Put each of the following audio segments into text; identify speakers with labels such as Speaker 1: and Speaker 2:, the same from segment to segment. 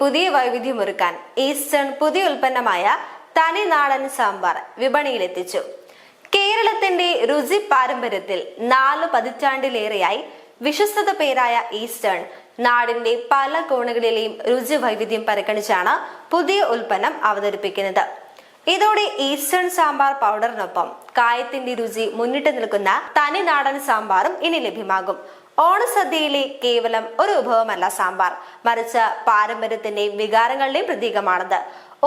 Speaker 1: പുതിയ വൈവിധ്യമൊരുക്കാൻ ഈസ്റ്റേൺ പുതിയ ഉൽപ്പന്നമായ തനി നാടൻ സാമ്പാർ വിപണിയിലെത്തിച്ചു. കേരളത്തിന്റെ രുചി പാരമ്പര്യത്തിൽ നാല് പതിറ്റാണ്ടിലേറെയായി വിശ്വസ്തത പേരായ ഈസ്റ്റേൺ നാടിന്റെ പല കോണുകളിലെയും രുചി വൈവിധ്യം പരിഗണിച്ചാണ് പുതിയ ഉൽപ്പന്നം അവതരിപ്പിക്കുന്നത്. ഇതോടെ ഈസ്റ്റേൺ സാമ്പാർ പൗഡറിനൊപ്പം കായത്തിന്റെ രുചി മുന്നിട്ട് നിൽക്കുന്ന തനി നാടൻ സാമ്പാറും ഇനി ലഭ്യമാകും. ഓണസദ്യയിലെ കേവലം ഒരു വിഭവമല്ല സാമ്പാർ. മറിച്ച് പാരമ്പര്യത്തിന്റെയും വികാരങ്ങളുടെയും പ്രതീകമാണത്.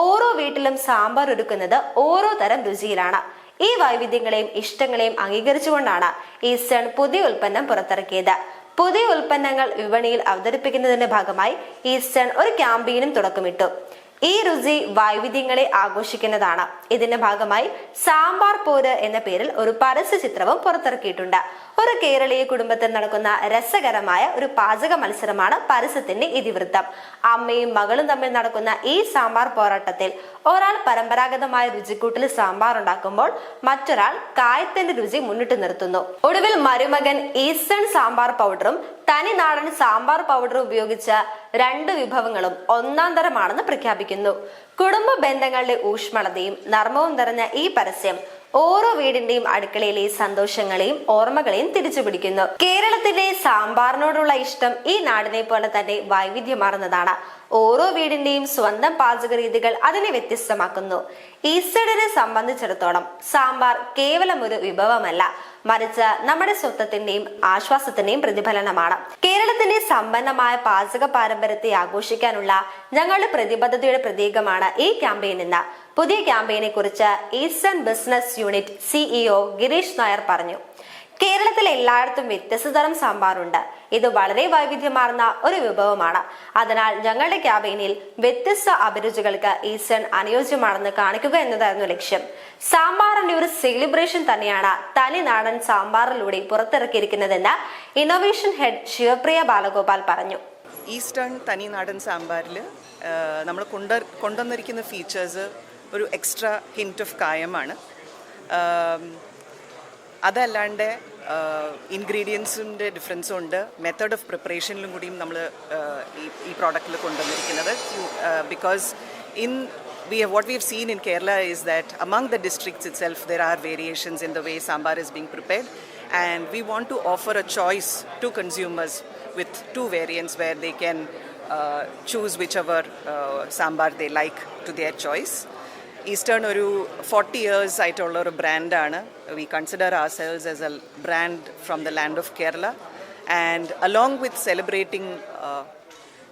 Speaker 1: ഓരോ വീട്ടിലും സാമ്പാർ ഒരുക്കുന്നത് ഓരോ തരം രുചിയിലാണ്. ഈ വൈവിധ്യങ്ങളെയും ഇഷ്ടങ്ങളെയും അംഗീകരിച്ചുകൊണ്ടാണ് ഈസ്റ്റേൺ പുതിയ ഉൽപ്പന്നം പുറത്തിറക്കിയത്. പുതിയ ഉൽപ്പന്നങ്ങൾ വിപണിയിൽ അവതരിപ്പിക്കുന്നതിന്റെ ഭാഗമായി ഈസ്റ്റേൺ ഒരു ക്യാമ്പയിനും തുടക്കമിട്ടു. ഈ രുചി വൈവിധ്യങ്ങളെ ആഘോഷിക്കുന്നതാണ്. ഇതിന്റെ ഭാഗമായി സാമ്പാർ പോര് എന്ന പേരിൽ ഒരു പരസ്യ ചിത്രവും പുറത്തിറക്കിയിട്ടുണ്ട്. ഒരു കേരളീയ കുടുംബത്തിൽ നടക്കുന്ന രസകരമായ ഒരു പാചക മത്സരമാണ് പരസ്യത്തിന്റെ ഇതിവൃത്തം. അമ്മയും മകളും തമ്മിൽ നടക്കുന്ന ഈ സാമ്പാർ പോരാട്ടത്തിൽ ഒരാൾ പരമ്പരാഗതമായ രുചിക്കൂട്ടിൽ സാമ്പാർ ഉണ്ടാക്കുമ്പോൾ മറ്റൊരാൾ കായത്തിന്റെ രുചി മുന്നിട്ട് നിർത്തുന്നു. ഒടുവിൽ മരുമകൻ ഈസ്റ്റേൺ സാമ്പാർ പൗഡറും തനി നാടൻ സാമ്പാർ പൗഡർ ഉപയോഗിച്ച രണ്ട് വിഭവങ്ങളും ഒന്നാം തരമാണെന്ന് പ്രഖ്യാപിക്കുന്നു. കുടുംബ ബന്ധങ്ങളുടെ ഊഷ്മളതയും നർമ്മവും നിറഞ്ഞ ഈ പരസ്യം ഓരോ വീടിന്റെയും അടുക്കളയിലെ സന്തോഷങ്ങളെയും ഓർമ്മകളെയും തിരിച്ചു പിടിക്കുന്നു കേരളത്തിന്റെ സാമ്പാറിനോടുള്ള ഇഷ്ടം ഈ നാടിനെ പോലെ തന്നെ വൈവിധ്യമാർന്നതാണ്. ഓരോ വീടിന്റെയും സ്വന്തം പാചക രീതികൾ അതിനെ വ്യത്യസ്തമാക്കുന്നു. ഈസ്റ്ററിനെ സംബന്ധിച്ചിടത്തോളം സാമ്പാർ കേവലം ഒരു വിഭവമല്ല മറിച്ച് നമ്മുടെ സ്വത്വത്തിന്റെയും ആശ്വാസത്തിന്റെയും പ്രതിഫലനമാണ്. കേരളത്തിന്റെ സമ്പന്നമായ പാചക പാരമ്പര്യത്തെ ആഘോഷിക്കാനുള്ള ഞങ്ങളുടെ പ്രതിബദ്ധതയുടെ പ്രതീകമാണ് ഈ ക്യാമ്പയിൻ എന്ന് പുതിയ ക്യാമ്പയിനെ കുറിച്ച് Eastern business unit CEO Girish Nair പറഞ്ഞു. കേരളത്തിൽ എല്ലായിടത്തും വ്യത്യസ്ത തരം സാമ്പാറുണ്ട്. ഇത് വളരെ വൈവിധ്യമാർന്ന ഒരു വിഭവമാണ്. അതിനാൽ ഞങ്ങളുടെ ക്യാബിനിൽ വ്യത്യസ്ത അഭിരുചികൾക്ക് ഈസ്റ്റേൺ അനുയോജ്യമാണെന്ന് കാണിക്കുക എന്നതായിരുന്നു ലക്ഷ്യം. സാമ്പാറിന്റെ ഒരു സെലിബ്രേഷൻ തന്നെയാണ് തനി നാടൻ സാമ്പാറിലൂടെ പുറത്തിറക്കിയിരിക്കുന്നതെന്ന് ഇന്നോവേഷൻ ഹെഡ് ശിവപ്രിയ ബാലഗോപാൽ പറഞ്ഞു.
Speaker 2: ഈസ്റ്റേൺ തനി നാടൻ സാമ്പാറിൽ നമ്മൾ കൊണ്ട കൊണ്ടുവന്നിരിക്കുന്ന ഫീച്ചേഴ്സ് ഒരു എക്സ്ട്രാ ഹിന്റ് ഓഫ് കായമാണ്. അതല്ലാണ്ട് ഇൻഗ്രീഡിയൻസിന്റെ ഡിഫറൻസും ഉണ്ട്. മെത്തേഡ് ഓഫ് പ്രിപ്പറേഷനിലും കൂടിയും നമ്മൾ ഈ പ്രോഡക്റ്റിൽ കൊണ്ടുവന്നിരിക്കുന്നത്. Because in we uh what we have seen in Kerala is that among the districts itself there are variations in the way sambar is being prepared and we want to offer a choice to consumers with two variants where they can choose which our sambar they like to their choice eastern ഒരു forty years ആയിട്ടുള്ള ഒരു ബ്രാൻഡാണ് we consider ourselves as a brand from the land of Kerala and along with celebrating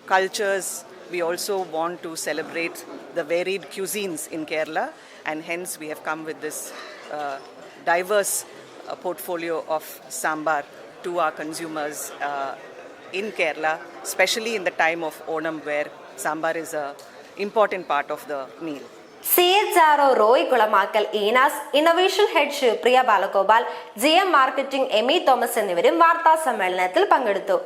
Speaker 2: cultures, we also want to celebrate the varied cuisines in Kerala, and hence we have come with this uh, diverse uh, portfolio of sambar to our consumers uh, in Kerala, especially in the time of Onam, where sambar is a important part of the meal.
Speaker 1: C H R O Roy Kulamakkal ഈനാസ് innovation head Sivapriya Balagopal G M marketing M E Thomas എന്നിവരും വാർത്താ സമ്മേളനത്തിൽ പങ്കെടുത്തു.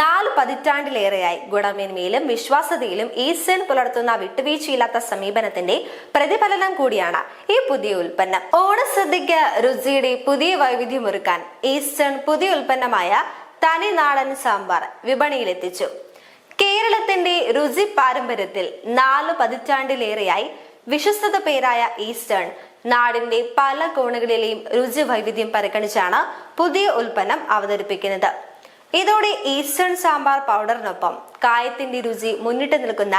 Speaker 1: നാല് പതിറ്റാണ്ടിലേറെയായി ഗുണമേന്മയിലും വിശ്വാസതയിലും eastern പുലർത്തുന്ന വിട്ടുവീഴ്ചയില്ലാത്ത സമീപനത്തിന്റെ പ്രതിഫലനം കൂടിയാണ് ഈ പുതിയ ഉൽപ്പന്നം. ഓണസദ്യക്ക് രുചിയുടെ പുതിയ വൈവിധ്യമൊരുക്കാൻ ഈസ്റ്റേൺ പുതിയ ഉൽപ്പന്നമായ തനി നാടൻ സാമ്പാർ വിപണിയിലെത്തിച്ചു. കേരളത്തിന്റെ രുചി പാരമ്പര്യത്തിൽ നാല് പതിറ്റാണ്ടിലേറെയായി വിശ്വസ്തത പേരായ ഈസ്റ്റേൺ നാടിന്റെ പല കോണുകളിലെയും രുചി വൈവിധ്യം പരിഗണിച്ചാണ് പുതിയ ഉൽപ്പന്നം അവതരിപ്പിക്കുന്നത്. ഇതോടെ ഈസ്റ്റേൺ സാമ്പാർ പൗഡറിനൊപ്പം കായത്തിന്റെ രുചി മുന്നിട്ട് നിൽക്കുന്ന